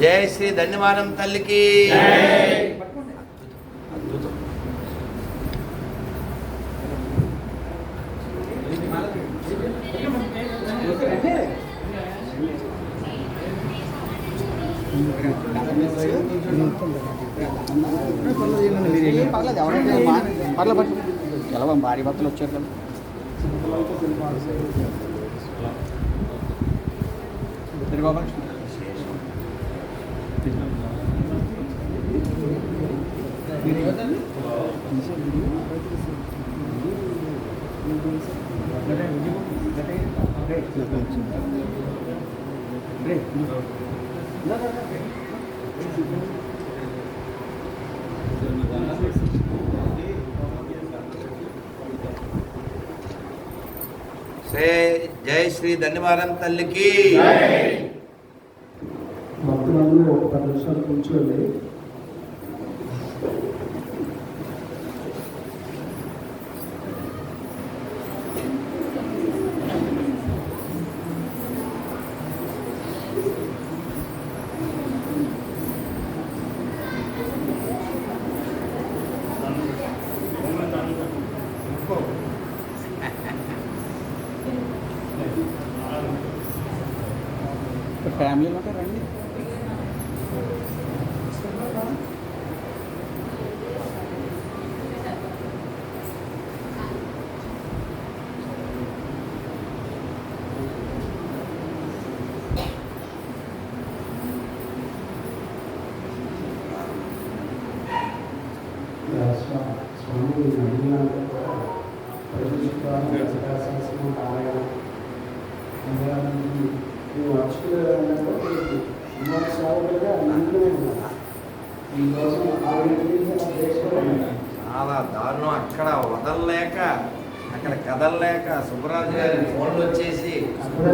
జై శ్రీ ధన్యవాదం తల్లికి అద్భుతం పర్లేదు పట్టు ఎలా భారీ భక్తులు వచ్చారు కదా తిరుగు గోపాలకృష్ణ. శ్రీ జై శ్రీ ధన్యవాదం తల్లికి భక్తులందరూ ఒక పది నిమిషాలు కూర్చోండి. ఫ్యామిలీ ఫ్యామిలీలో రండి. చాలా దారుణం. అక్కడ వదలలేక అక్కడ కదలలేక సుబ్బరాజు గారి ఫోన్లు వచ్చేసి అక్కడ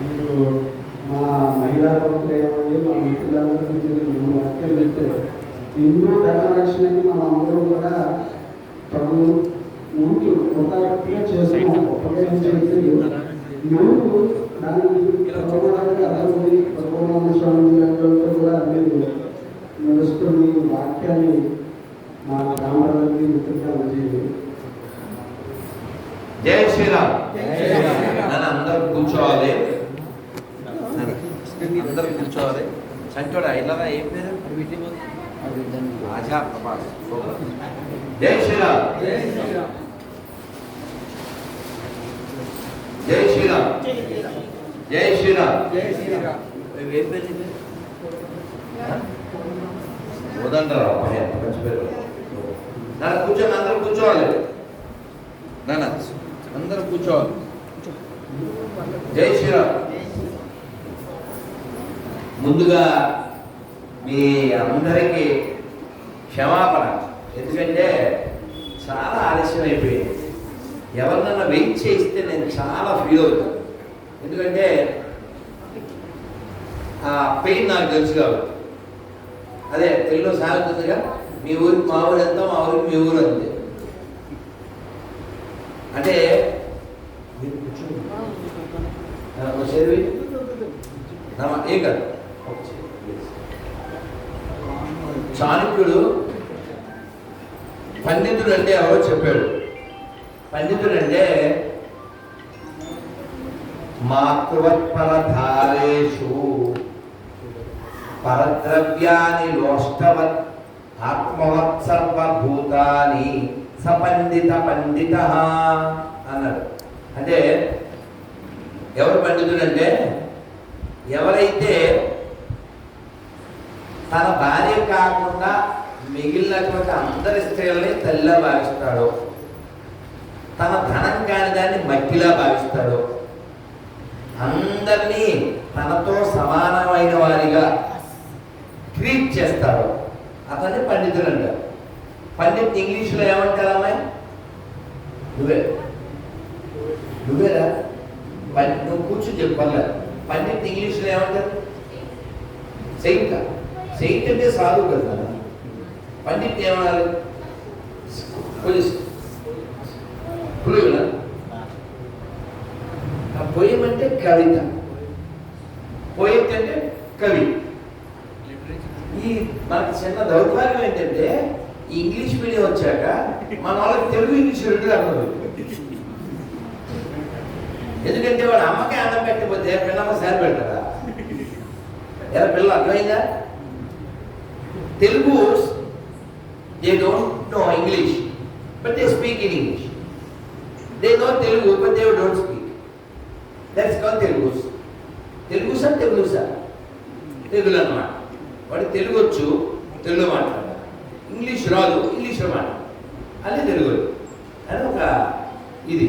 మీరు మా మహిళా భక్తులు ఏమండి మా మిత్రులందరూ మేము ధర్మరక్షణకి మనం అందరూ కూడా ప్రభు ముందు కృతజ్ఞతగా చేస్తున్నాం ఉపయోగించేది నువ్వు దానికి ప్రభుత్వంగా అలాగే ప్రభుత్వ స్వామి గారితో కూడా మీరు నడుస్తున్న ఈ వాక్యాన్ని మా గ్రామాలకి మిత్రులుగా అందజేయండి జై శ్రీరామ్. అందరూ కూర్చోవాలి. అందరూ కూర్చోవాలి. సంచోడా ఇలా ఏం పేరు? రాజా ప్రభాస్. జై శ్రీరామ్. జై శ్రీరామ్. జై శ్రీరామ్. పేరు నాన్న కూర్చోండి అందరూ కూర్చోవాలి. నాన్న అందరూ కూర్చోవాలి. జై శ్రీరామ్. ముందుగా మీ అందరికీ క్షమాపణ. ఎందుకంటే చాలా ఆలస్యం అయిపోయింది ఎవరినన్నా వెయిట్ చేస్తే నేను చాలా ఫీల్ అవుతాను. ఎందుకంటే ఆ పెయిన్ నాకు తెలుసు కాబట్టి. అదే తెలుగులో సాగుతుందిగా మీ ఊరికి మా ఊరు ఎంత మా ఊరికి మీ ఊరు అంతే. అంటే మీరు కూర్చోండి. ఏం కాదు చాణుక్యుడు పండితుడు అంటే ఎవరో చెప్పాడు. పండితులంటే మాతృవత్పరధారేషు పరద్రవ్యాని లోష్టవత్ ఆత్మవత్ సర్వభూతాని సపండిత పండిత అన్నాడు అంటే ఎవరు పండితుడు అంటే ఎవరైతే తన భార్య కాకుండా మిగిలినటువంటి అందరి స్త్రీలని తల్లిలా భావిస్తాడో తమ ధనం కాని దాన్ని మట్టిలా భావిస్తాడో. అందరినీ తనతో సమానమైన వారిగా ట్రీట్ చేస్తాడు. అతన్ని పండితుడు అంటారు. పండిత్ ఇంగ్లీష్లో ఏమంటారు అమ్మాయి? నువ్వే. నువ్వేరా? పండి నువ్వు కూర్చుని చెప్పలే పండిత్ ఇంగ్లీష్లో ఏమంటారు? సెయింట్. సెయింట్ అంటే సాధువు కదా. పండిత్ ఏమన్నారు? కొంచెం పులుగులా? ఆ పోయం అంటే కవిత. పోయిట్ అంటే కవి. ఈ మనకి చిన్న దౌర్భాగ్యం ఏంటంటే ఈ ఇంగ్లీష్ మీడియం వచ్చాక మన వాళ్ళకి తెలుగు ఇంగ్లీష్ రెండు అర్థం ఎందుకంటే వాడు అమ్మకి అన్నం పెట్టకపోతే పిల్లమ్మ సార్ పెడతారా? ఎలా పిల్లలు అర్థమైందా? Telugu they don't know English but they speak in English they know Telugu but they don't speak that's call Telugu Telugu sir Telugu sir Telugu అన్నమాట వాడు తెలుగు వచ్చు తెలుగు మాట్లాడాలి ఇంగ్లీష్ రాదు ఇంగ్లీష్లో మాట్లాడాలి అది తెలుగు అని ఒక ఇది.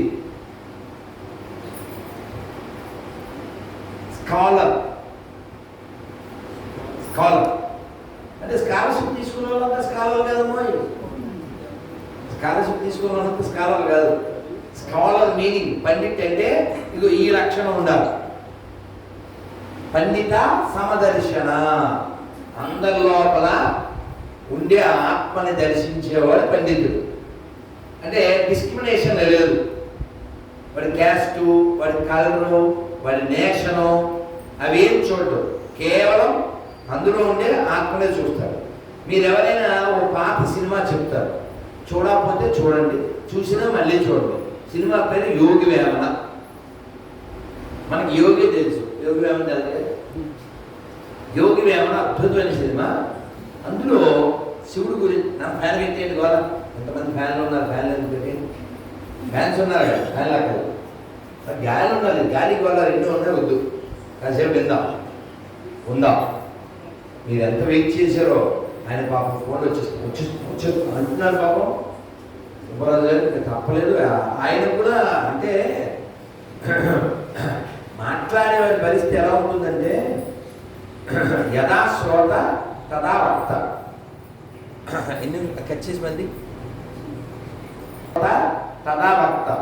స్కాలర్ స్కాలర్ అంటే స్కాలర్షిప్ తీసుకున్న వాళ్ళంతా స్కాలర్ కాదమ్మా. స్కాలర్షిప్ తీసుకున్న వాళ్ళంతా స్కాలర్ కాదు. స్కాలర్ మీనింగ్ పండిట్ అంటే ఇదిగో ఈ లక్షణం ఉండాలి. పండిత సమదర్శన. అందరి లోపల ఉండే ఆత్మని దర్శించేవాడు పండితుడు. అంటే డిస్క్రిమినేషన్ లేదు. వాడి క్యాస్టు వాడి కలరు వాడి నేషను అవేం చూడటం కేవలం అందులో ఉండే ఆత్మనే చూస్తారు. మీరు ఎవరైనా ఒక పాత సినిమా చెప్తారు. చూడకపోతే చూడండి. చూసినా మళ్ళీ చూడండి. సినిమా పేరు యోగి వేమన. మనకి యోగి తెలుసు. యోగి వేమన తెలుసు యోగి వేమన అద్భుతమైన సినిమా. అందులో శివుడు గురించి నా ఫ్యాన్ పెట్టేయండి గోళ ఎంతమంది ఫ్యాన్లు ఉన్నారు? ఫ్యాన్లు ఎందుకు పెట్టి ఫ్యాన్స్ ఉన్నారు కదా ఫ్యాన్ అక్కడ. గాలి ఉన్నది గాలి గోళ రెండు ఉన్నాయి వద్దు. కాసేపు విందాం. ఉందాం. మీరు ఎంత వెయిట్ చేశారో. ఆయన పాపం ఫోన్ వచ్చేసి వచ్చేస్తుంది. వచ్చేస్తుంది. అంటున్నారు పాపం. సుబ్బరాజు గారు తప్పలేదు. ఆయన కూడా అంటే మాట్లాడే వారి పరిస్థితి ఎలా ఉంటుందంటే యథా శ్రోత తదా వక్త. ఎన్ని కట్ చేసి మంది తదా వక్త.